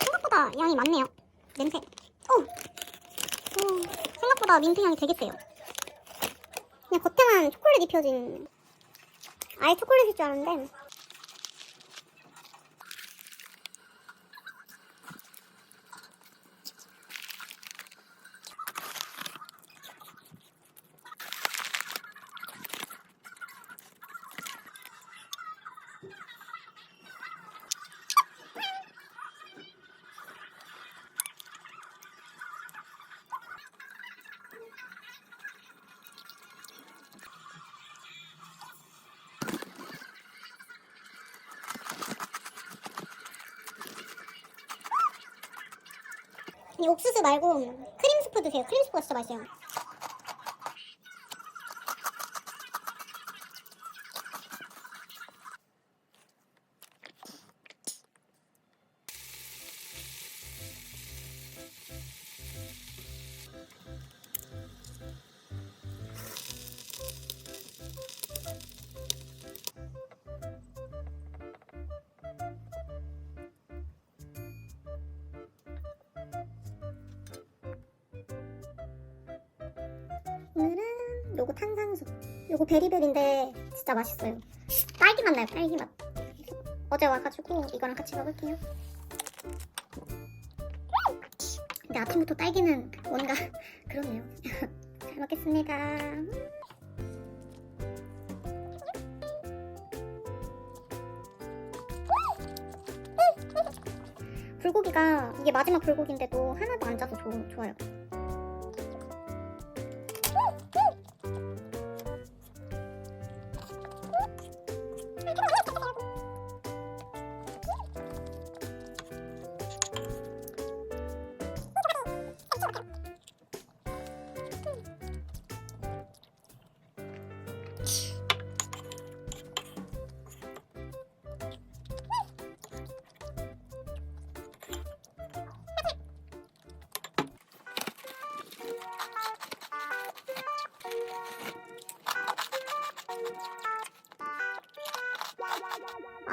생각보다 양이 많네요. 냄새. 오! 오, 생각보다 민트 향이 되게 세요. 그냥 겉에만 초콜릿 입혀진 아예 초콜릿일 줄 알았는데 이 옥수수 말고 크림 스프 드세요. 크림 스프가 진짜 맛있어요. 요거 탄산수. 요거 베리베리인데 진짜 맛있어요. 딸기 맛 나요, 딸기 맛. 어제 와가지고 이거랑 같이 먹을게요. 근데 아침부터 딸기는 뭔가 그러네요. 잘 먹겠습니다. 불고기가 이게 마지막 불고기인데도 하나도 안 짜서 좋, 좋아요.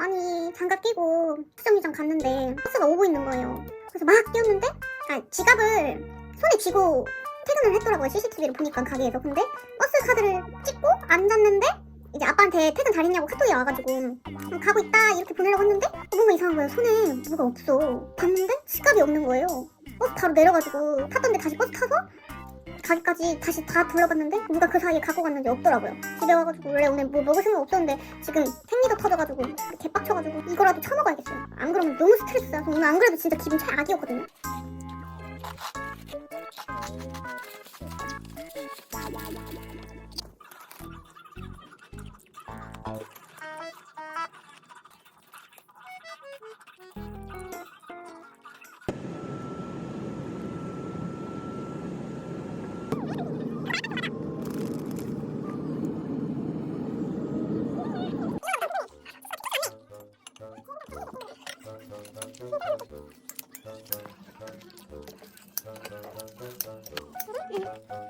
아니 장갑 끼고 수정기장 갔는데 버스가 오고 있는 거예요. 그래서 막 뛰었는데 아 지갑을 손에 쥐고 퇴근을 했더라고요. CCTV를 보니까 가게에서. 근데 버스 카드를 찍고 앉았는데 이제 아빠한테 퇴근 잘 했냐고 카톡이 와가지고 음, 가고 있다 이렇게 보내려고 했는데 어, 뭔가 이상한 거예요. 손에 뭐가 없어. 봤는데 지갑이 없는 거예요. 버스 바로 내려가지고 탔던데 다시 버스 타서 자기까지 다시 다 둘러봤는데 누가 그 사이에 갖고 갔는지 없더라고요. 집에 와가지고 원래 오늘 뭐 먹을 생각 없었는데 지금 생리가 터져가지고 개빡쳐가지고 이거라도 처먹어야겠어요. 안 그러면 너무 스트레스야. 오늘 안 그래도 진짜 기분 잘 아니었거든요 Thank you.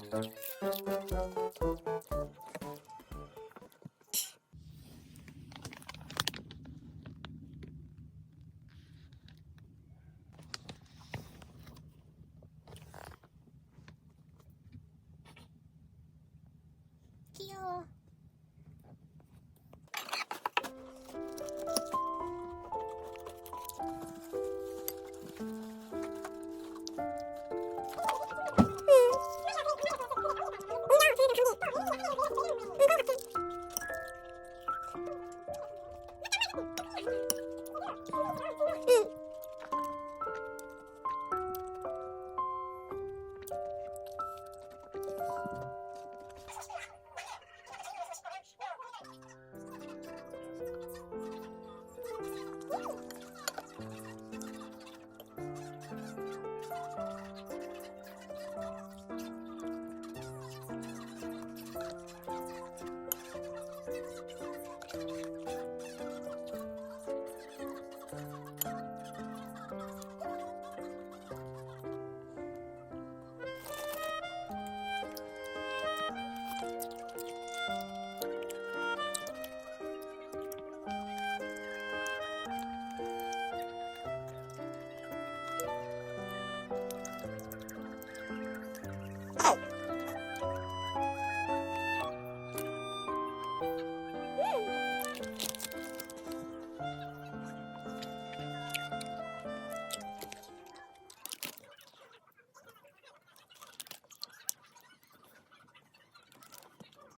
Gracias. Oh, my God.